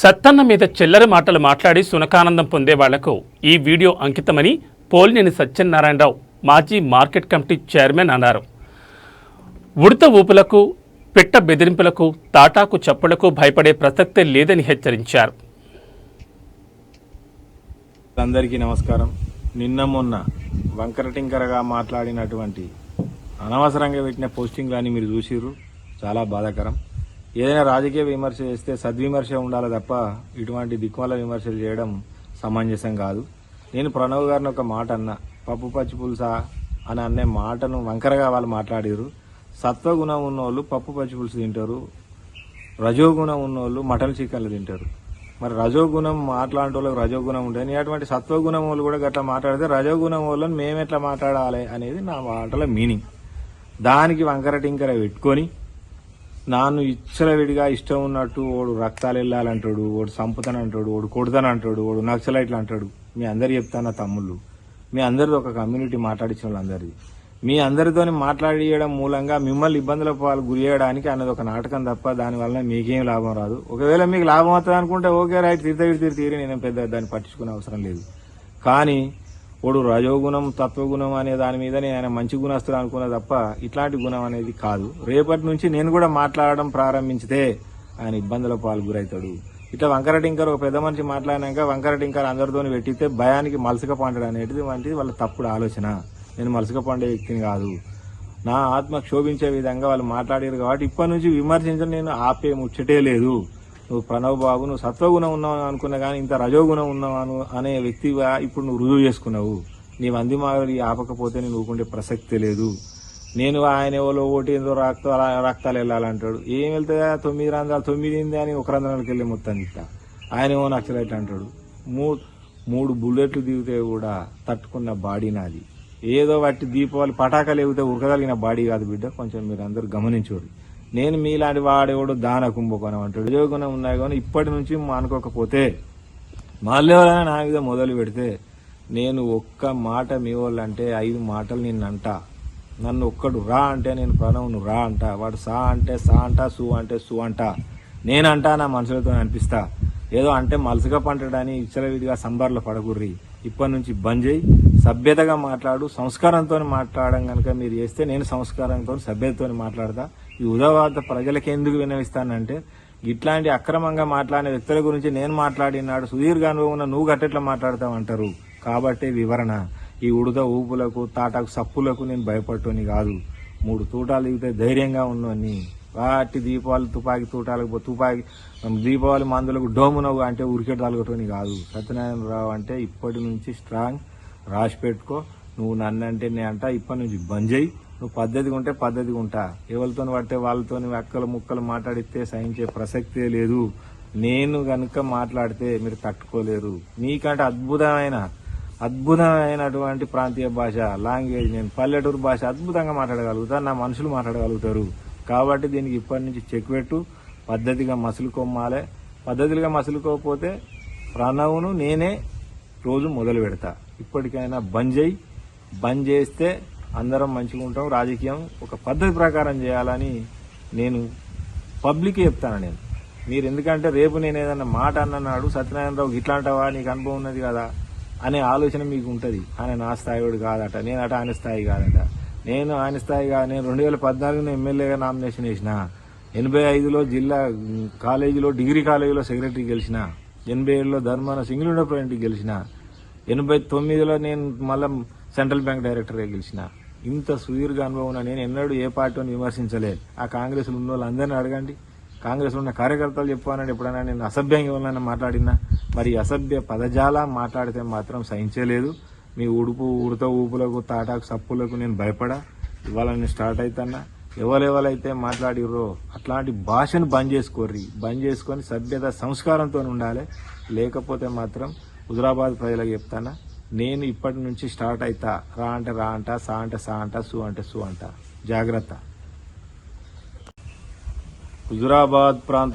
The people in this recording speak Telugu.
సత్తన్న మీద చిల్లర మాటలు మాట్లాడి సునకానందం పొందే వాళ్ళకు ఈ వీడియో అంకితమని పోలినేని సత్యనారాయణరావు మాజీ మార్కెట్ కమిటీ చైర్మన్ అన్నారు. ఉడత ఊపులకు పిట్ట బెదిరింపులకు తాటాకు చప్పులకు భయపడే ప్రసక్తే లేదని హెచ్చరించారు. అందరికీ నమస్కారం. నిన్న మొన్న వంకరటింకరగా మాట్లాడినటువంటి అనవసరంగా పెట్టిన పోస్టింగ్లని మీరు చూసిర్రు. చాలా బాధాకరం. ఏదైనా రాజకీయ విమర్శ చేస్తే సద్విమర్శ ఉండాలి తప్ప ఇటువంటి దిక్కుమాల విమర్శలు చేయడం సమంజసం కాదు. నేను ప్రణవ్ గారిని ఒక మాట అన్నా. పప్పు పచ్చి పులుసా అని అనే మాటను వంకరగా వాళ్ళు మాట్లాడిర్రు. సత్వగుణం ఉన్నోళ్ళు పప్పు పచ్చి పులుసు తింటారు. రజోగుణం ఉన్నోళ్ళు మటన్ చికెన్లు తింటారు. మరి రజోగుణం మాట్లాడే వాళ్ళకి రజోగుణం ఉంటుంది అటువంటి సత్వగుణం వాళ్ళు కూడా గట్లా మాట్లాడితే రజోగుణం వాళ్ళని మేము ఎట్లా మాట్లాడాలి అనేది నా మాటల మీనింగ్ దానికి వంకర టింకర పెట్టుకొని నాను ఇచ్చలవిడిగా ఇష్టం ఉన్నట్టు ఓడు రక్తాలు వెళ్ళాలంటాడు ఓడు సంపుతానంటాడు వాడు కొడతానంటాడు వాడు నక్సలైట్లు అంటాడు. మీ అందరు చెప్తాను తమ్ముళ్ళు. మీ అందరిది ఒక కమ్యూనిటీ మాట్లాడించిన వాళ్ళందరిది. మీ అందరితోని మాట్లాడియడం మూలంగా మిమ్మల్ని ఇబ్బందుల పాలు గురి చేయడానికి అన్నది ఒక నాటకం తప్ప దానివల్ల మీకేం లాభం రాదు. ఒకవేళ మీకు లాభం అవుతుంది అనుకుంటే ఓకే రైట్ తీర్థ తీరు తీరి నేను పెద్ద దాన్ని పట్టించుకునే అవసరం లేదు. కానీ ఇప్పుడు రజోగుణం తత్వగుణం అనే దాని మీదనే ఆయన మంచి గుణస్తులు అనుకున్న తప్ప ఇట్లాంటి గుణం అనేది కాదు. రేపటి నుంచి నేను కూడా మాట్లాడడం ప్రారంభించితే ఆయన ఇబ్బందుల పాలు గురవుతాడు ఇట్లా వంకర టింకర్ ఒక పెద్ద మనిషి మాట్లాడినాక వంకర టింకర్ అందరితోని పెట్టితే భయానికి మలసక పండడం అనేది వంటిది వాళ్ళ తప్పుడు ఆలోచన. నేను మలసక పండే వ్యక్తిని కాదు. నా ఆత్మ క్షోభించే విధంగా వాళ్ళు మాట్లాడారు కాబట్టి ఇప్పటి నుంచి విమర్శించడం నేను ఆపే ముచ్చటే లేదు. నువ్వు ప్రణవ్ బాబు నువ్వు సత్వగుణం ఉన్నావు అనుకున్నా కానీ ఇంత రజోగుణం ఉన్నావు అనే వ్యక్తిగా ఇప్పుడు నువ్వు రుజువు చేసుకున్నావు. నీ మంది మాదిరి ఆపకపోతే నేను ఊకుంటే ప్రసక్తి లేదు. నేను ఆయన ఎవరో ఓటు ఏదో రక్త రక్తాలు వెళ్ళాలంటాడు. ఏం వెళ్తాయా? తొమ్మిది రంధ్రాలు. తొమ్మిది ఏంది అని ఒక రంధ్రాలకు వెళ్ళి మొత్తం ఇట్లా. ఆయన ఏమో నక్సలైట్ అంటాడు. మూ మూడు బుల్లెట్లు దిగితే కూడా తట్టుకున్న బాడీ నాది. ఏదో వాటి దీపావళి పటాకాలు ఎగితే ఉరకగలిగిన బాడీ కాదు బిడ్డ. కొంచెం మీరు అందరూ గమనించండి. నేను మీలాంటి వాడేవాడు దాన కుంభకోణం అంటాడు ఉద్యోగం ఉన్నాయి కానీ ఇప్పటి నుంచి మానుకోకపోతే మళ్ళీ ఎవరైనా నా మీద మొదలు పెడితే నేను ఒక్క మాట మీ వాళ్ళు అంటే ఐదు మాటలు నిన్ను అంట నన్ను ఒక్కడు రా అంటే నేను ప్రణవ్ను రా అంట. వాడు సా అంటే సా అంట సు అంటే సు అంట. నేనంటా నా మనసులతో అనిపిస్తా. ఏదో అంటే మలసగా పంటడాని ఇచ్చలవిడిగా సంబర్లో పడగుర్రి. ఇప్పటి నుంచి బంద్ చేయి. సభ్యతగా మాట్లాడు. సంస్కారంతో మాట్లాడడం కనుక మీరు చేస్తే నేను సంస్కారంతో సభ్యతతో మాట్లాడతా. ఈ ఉదావార్త ప్రజలకు ఎందుకు వినవిస్తానంటే ఇట్లాంటి అక్రమంగా మాట్లాడిన వ్యక్తుల గురించి నేను మాట్లాడినాడు సుదీర్ఘ అనుభవం ఉన్న నువ్వు గట్టెట్లా మాట్లాడతావు అంటారు కాబట్టి వివరణ. ఈ ఉడత ఊపులకు తాటాకు సప్పులకు నేను భయపట్టుని కాదు. మూడు తూటాలు దిగితే ధైర్యంగా ఉన్నవని వాటి దీపావళి తుపాకి తూటాలకు తుపాకీ తుపాకి దీపావళి మందులకు డోమునవు అంటే ఉరికెట్ తలగటోని కాదు. సత్యనారాయణరావు అంటే ఇప్పటి నుంచి స్ట్రాంగ్ రాసి పెట్టుకో. నువ్వు నన్ను అంటే నేను అంట ఇప్పటి నుంచి బంద్ చేయి. నువ్వు పద్ధతిగా ఉంటే పద్ధతిగా ఉంటా. ఎవరితో పడితే వాళ్ళతో అక్కలు ముక్కలు మాట్లాడితే సహించే ప్రసక్తే లేదు. నేను కనుక మాట్లాడితే మీరు తట్టుకోలేరు. నీకంటే అద్భుతమైన అద్భుతమైనటువంటి ప్రాంతీయ భాష లాంగ్వేజ్ నేను పల్లెటూరు భాష అద్భుతంగా మాట్లాడగలుగుతాను నా మనుషులు మాట్లాడగలుగుతారు. కాబట్టి దీనికి ఇప్పటి నుంచి చెక్ పెట్టు పద్ధతిగా మసులుకొమ్మాలే పద్ధతిగా మసులుకోకపోతే ప్రణవ్ను నేనే రోజు మొదలు పెడతా. ఇప్పటికైనా బంద్ చేయి. బంద్ చేస్తే అందరం మంచిగా ఉంటాం. రాజకీయం ఒక పద్ధతి ప్రకారం చేయాలని నేను పబ్లిక్ చెప్తాను నేను. మీరు ఎందుకంటే రేపు నేను ఏదన్నా మాట అన్నన్నాడు సత్యనారాయణరావు ఇట్లా అంటావా నీకు అనుభవం ఉన్నది కదా అనే ఆలోచన మీకు ఉంటుంది. ఆయన నా స్థాయివాడు కాదట నేను ఆయన స్థాయి కాదట. నేను ఆయన స్థాయిగా నేను రెండు వేల పద్నాలుగున ఎమ్మెల్యేగా నామినేషన్ వేసిన ఎనభై ఐదులో జిల్లా కాలేజీలో డిగ్రీ కాలేజీలో సెక్రటరీ గెలిచిన ఎనభై ఏడులో ధర్మాన సింగిల్ విండో ప్రెసిడెంట్ గెలిచిన ఎనభై తొమ్మిదిలో నేను మళ్ళా సెంట్రల్ బ్యాంక్ డైరెక్టర్గా గెలిచిన. ఇంత సుదీర్ఘ అనుభవం ఉన్న నేను ఎన్నడూ ఏ పార్టీని విమర్శించలేదు ఆ కాంగ్రెస్లో ఉన్న వాళ్ళందరినీ అడగండి. కాంగ్రెస్లో ఉన్న కార్యకర్తలు చెప్పానని ఎప్పుడైనా నేను అసభ్యంగా ఎవరైనా మాట్లాడినా మరి అసభ్య పదజాల మాట్లాడితే మాత్రం సహించలేదు. మీ ఉడుపు ఉడత ఊపులకు తాటాకు సప్పులకు నేను భయపడా ఇవాళ నేను స్టార్ట్ అవుతానా ఎవరెవరైతే మాట్లాడిర్రో అట్లాంటి భాషను బంద్ చేసుకోర్రి. బంద్ చేసుకొని సభ్యత సంస్కారంతో ఉండాలి. లేకపోతే మాత్రం హుజరాబాద్ ప్రజలకు చెప్తానా నేను ఇప్పటి నుంచి స్టార్ట్ అవుతా రా అంటే రా అంట సా అంటే సా అంట సు అంటే సు అంట. జాగ్రత్త. హుజురాబాద్ ప్రాంతం